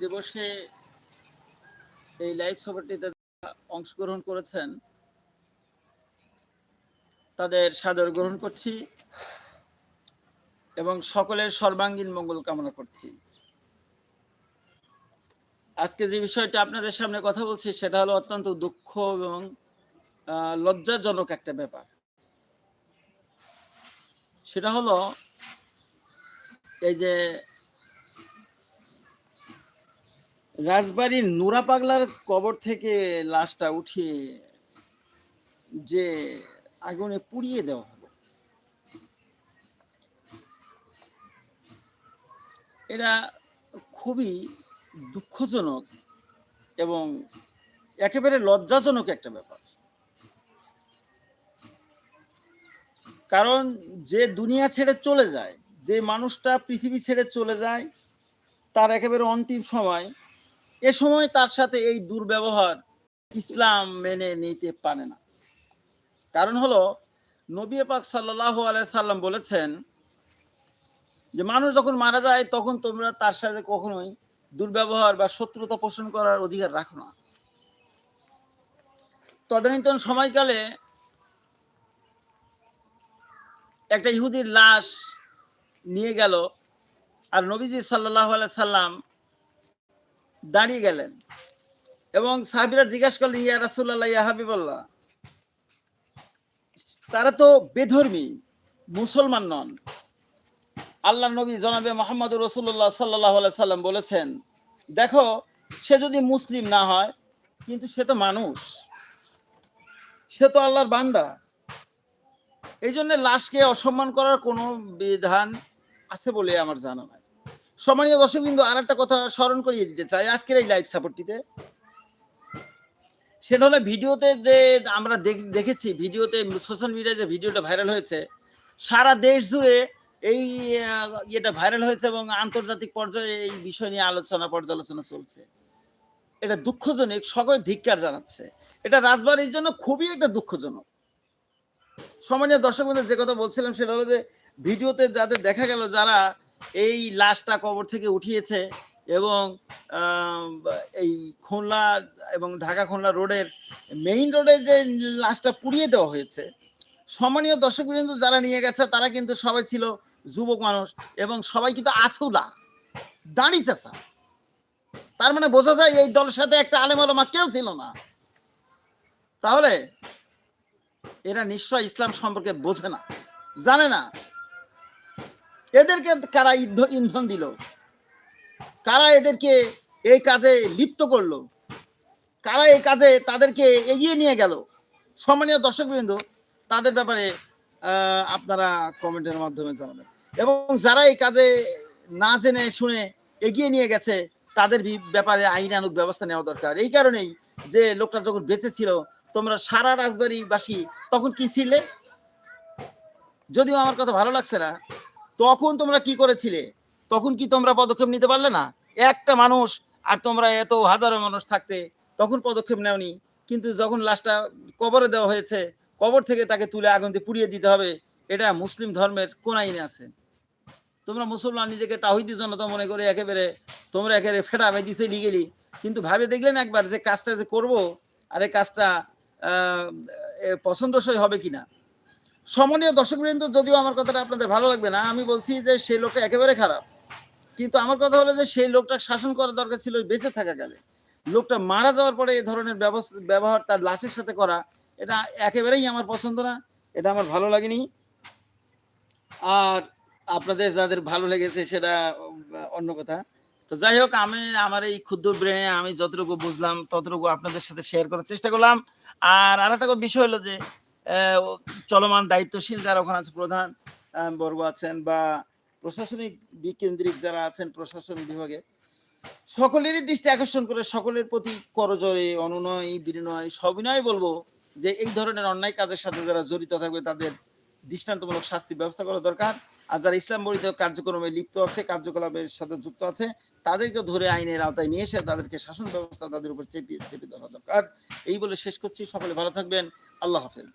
দিবসে এই লাইভ সভাটিতে অংশগ্রহণ করেছেন, তাদের সাদর গ্রহণ করছি এবং সকলের সর্বাঙ্গীন মঙ্গল কামনা করছি। আজকে যে বিষয়টা আপনাদের সামনে কথা বলছি, সেটা হলো অত্যন্ত দুঃখ এবং লজ্জাজনক একটা ব্যাপার। সেটা হলো, এই যে রাজবাড়ির নুরা পাগলার কবর থেকে লাশটা উঠিয়ে যে আগুনে পুড়িয়ে দেওয়া হলো। এটা খুবই দুঃখজনক এবং একেবারে লজ্জাজনক একটা ব্যাপার। কারণ যে দুনিয়া ছেড়ে চলে যায়, যে মানুষটা পৃথিবী ছেড়ে চলে যায়, তার একেবারে অন্তিম সময় এ সময় তার সাথে এই দুর্ব্যবহার ইসলাম মেনে নিতে পারে না। কারণ হলো, নবী পাক সাল্লাহ সাল্লাম বলেছেন যে, মানুষ যখন মারা যায়, তখন তোমরা তার সাথে কখনোই দুর্ব্যবহার বা শত্রুতা পোষণ করার অধিকার রাখো না। তদানীন্তন সময়কালে একটা ইহুদির লাশ নিয়ে গেল আর নবীজি সাল্লাহ সাল্লাম দাঁড়িয়ে গেলেন। এবং সাহাবিরা জিজ্ঞাসা করলেন, ইয়া রাসুল্লাহ ইয়া হাবিবল্লাহ। তারা তো বেধর্মী, মুসলমান নন। আল্লাহ নবী জনাবে মোহাম্মদ রসুল্লাহ সাল্লাহ সাল্লাম বলেছেন, দেখো, সে যদি মুসলিম না হয়, কিন্তু সে তো মানুষ। সে তো আল্লাহর বান্দা। এই জন্য লাশকে অসম্মান করার কোনো বিধান আছে বলে আমার জানা নাই। সম্মানীয় দর্শক বিন্দু আর একটা কথা স্মরণ করিয়ে দিতে চাই আজকের এই লাইভ সাপোর্টটিতে সেটা হলো ভিডিওতে যে আমরা দেখ- দেখেছি, ভিডিওতে সোশ্যাল মিডিয়ায় যে ভিডিওটা ভাইরাল হয়েছে, সারা দেশ জুড়ে এই ইয়েটা ভাইরাল হয়েছে এবং আন্তর্জাতিক পর্যায়ে এই বিষয় নিয়ে আলোচনা, পর্যালোচনা চলছে। এটা দুঃখজনক, সকলে ধিক্কার জানাচ্ছে। এটা রাজবাড়ির জন্য খুবই একটা দুঃখজনক। সম্মানীয় দর্শক যে কথা বলছিলাম সেটা হলো যে ভিডিওতে যাদের দেখা গেল, যারা এই লাশটা কবর থেকে উঠিয়েছে এবং এই খুলনা এবং ঢাকা খুলনা রোডের মেইন রোডে যে লাশটা পুড়িয়ে দেওয়া হয়েছে, সম্মানীয় দর্শক বিন্দু যারা নিয়ে গেছে, তারা কিন্তু সবাই ছিল যুবক মানুষ এবং সবাই কিন্তু আসুলা দাঁড়ি চাষা তার মানে বোঝা যায় এই দলের সাথে একটা আলেম আলমা কেউ ছিল না। তাহলে এরা নিশ্চয় ইসলাম সম্পর্কে বোঝে না, জানে না। এদেরকে কারা ইন্ধ- ইন্ধন দিল? কারা এদেরকে এই কাজে লিপ্ত করল? কারা এই কাজে তাদেরকে এগিয়ে নিয়ে গেল? সম্মানীয় দর্শকবৃন্দ, তাদের ব্যাপারে আপনারা কমেন্টের মাধ্যমে জানাবেন। এবং যারা এই কাজে না জেনে শুনে এগিয়ে নিয়ে গেছে, তাদের ব্যাপারে আইনানুক ব্যবস্থা নেওয়া দরকার। এই কারণেই যে লোকটা যখন বেঁচে ছিল, তোমরা সারা রাজবাড়িবাসী তখন কি ছিলে যদিও আমার কথা ভালো লাগছে না তখন তোমরা কি করেছিলে? তখন কি তোমরা পদক্ষেপ নিতে পারলে না? একটা মানুষ আর তোমরা এত হাজারো মানুষ থাকতে তখন পদক্ষেপ নেওনি। কিন্তু যখন লাশটা কবরে দেওয়া হয়েছে, কবর থেকে তাকে তুলে আগুন দিয়ে পুড়িয়ে দিতে হবে, এটা মুসলিম ধর্মের কোন আইনে আছে। তোমরা মুসলমান নিজেকে তাহিদি জনতা মনে করে একেবারে তোমরা একেবারে ফেটা বেঁধে চলে গেলি কিন্তু ভাবে দেখলেন একবার যে কাজটা যে করব আর এই কাজটা পছন্দসই হবে কিনা? সম্মানীয় দর্শকবৃন্দ, যদিও আমার কথাটা আপনাদের ভালো লাগবে না, আমি বলছি যে সেই লোকটা একেবারে খারাপ। কিন্তু আমার কথা হলো যে সেই লোকটা শাসন করা দরকার ছিল বেঁচে থাকা গেলে লোকটা মারা যাওয়ার পরে এই ধরনের ব্যবস্থা, ব্যবহার তার লাশের সাথে করা, এটা একেবারেই আমার পছন্দ না, এটা আমার ভালো লাগেনি। আর আপনাদের যাদের ভালো লেগেছে সেটা অন্য কথা। তো যাই হোক, আমি আমার এই ক্ষুদ্র ব্রেনে আমি যতটুকু বুঝলাম, ততটুকু আপনাদের সাথে শেয়ার করার চেষ্টা করলাম। আর আর একটা বিষয় হলো যে চলমান দায়িত্বশীল যারা ওখানে আছে, প্রধান বর্গ আছেন বা প্রশাসনিক বিকেন্দ্রিক যারা আছেন প্রশাসন বিভাগে, সকলেরই দৃষ্টি আকর্ষণ করে, সকলের প্রতি করজোরে, অনুনয়, বিনয়, সবিনয় বলব যে এই ধরনের অন্যায় কাজের সাথে যারা জড়িত থাকবে, তাদের দৃষ্টান্তমূলক শাস্তি ব্যবস্থা করা দরকার। আর যারা ইসলাম বরিত কার্যক্রমে লিপ্ত আছে, কার্যকলাপের সাথে যুক্ত আছে তাদেরকে ধরে আইনের আওতায় নিয়ে এসে তাদেরকে শাসন ব্যবস্থা তাদের উপর চেপে চেপে ধরা দরকার। এই বলে শেষ করছি। সকলে ভালো থাকবেন। আল্লাহ হাফেজ।